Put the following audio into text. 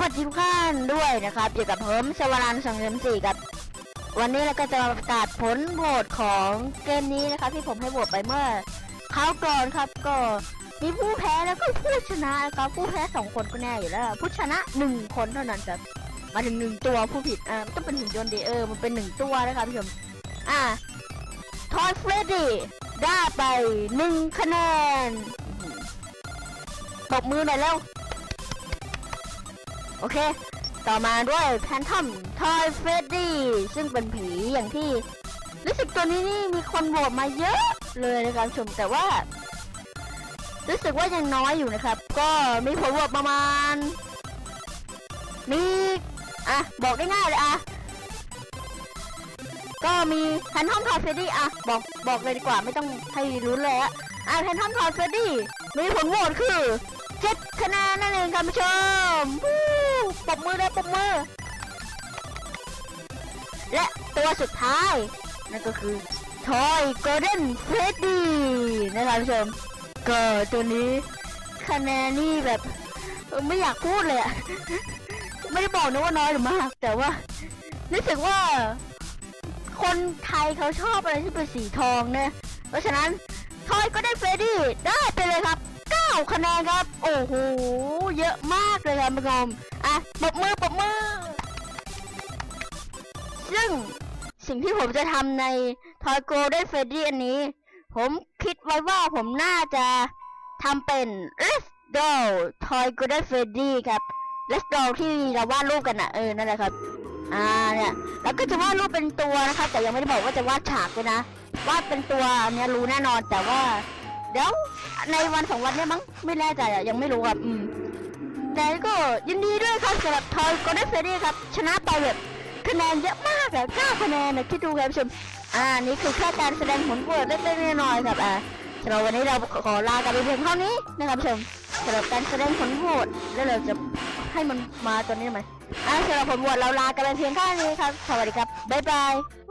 วัสดีทุกท่านด้วยนะครับอยู่กับผมชวรันสองเมสี่กับวันนี้เราก็จะมาประกาศผลโหวตของเกมนี้นะครับ ที่ผมให้โหวตไปเมื่อคราวก่อนครับก็มีผู้แพ้แล้วก็ผู้ชนะครับผู้แพ้สองคนก็แน่อยู่แล้ว ผู้ชนะหนึ่งคนเท่านั้นครับมาถึงหนึ่งตัวผู้ผิดอ่ามันต้องเป็นหุ่นยนต์เดเออร์มันเป็นหนึ่งตัวนะครับพี่ชมอ่าทอยเฟรดดี้ได้ไปหนึ่งคะแนนตบมือหน่อยเร็ว โอเค ต่อมาด้วยแพนทอมทอยเฟรดดี้ซึ่งเป็นผีอย่างที่รู้สึกตัวนี้นี่มีคนโหวตมาเยอะเลยนะครับชมแต่ว่า รู้สึกว่ายังน้อยอยู่นะครับ ก็มีผลโหวตประมาณมีอะบอกได้ง่ายเลยอะก็มีแพนทอมทอยเฟรดดี้อะบอกบอกเลยดีกว่าไม่ต้องให้รู้นเลยอะอะแพนทอมทอยเฟรดดี้มีผลโหวตคือ เจ็ดคะแนนนั่นเองครับผู้ชมวู้ปรบมือเลยปรบมือ และตัวสุดท้าย นั่นก็คือ Toy Golden Freddy นะครับผู้ชม ก็ตัวนี้คะแนนนี่แบบไม่อยากพูดเลยอะไม่ได้บอกนะว่าน้อยหรือมาก แต่ว่ารู้สึกว่า คนไทยเขาชอบอะไรที่เป็นสีทองเนี่ยเพราะฉะนั้นทอยก็ได้เฟรดดี้ได้ไปเลยครับ 9 คะแนนครับ โอ้โห เยอะมากเลยครับผู้ชมอะปรบมือปรบมือ ซึ่งสิ่งที่ผมจะทำในทอยโกลได้เฟรดดี้อันนี้ ผมคิดไว้ว่าผมน่าจะทำเป็น Let's Go ทอยโกลได้เฟรดดี้ครับ Let's Go ที่เราวาดรูปกันอะเออ นั่นแหละครับ อ่าเนี่ยแล้วก็จะวาดรูปเป็นตัวนะครับ แต่ยังไม่ได้บอกว่าจะวาดฉากด้วยนะวาดเป็นตัวอันเนี้ยรู้แน่นอนแต่ว่า เดี๋ยวในวันสองวันเนี้ยมั้งไม่แน่ใจอะยังไม่รู้ครับอืมแต่ก็ยินดีด้วยครับสำหรับทอยก็ได้เฟรดี้ครับ ชนะไปแบบคะแนนเยอะมากอะ9คะแนนนะคิดดูครับชมอ่านี่คือแค่การแสดงผลโหวตเล็กๆน้อยๆครับอ่าสำหรับวันนี้เราขอลากันไปเพียงเท่านี้นะครับชมสำหรับการแสดงผลโหวตแล้วเราจะให้มันมาตัวนี้ทำไมอ่าสำหรับผลโหวตเราลากันไปเพียงแค่านี้ครับสวัสดีครับบ๊ายบาย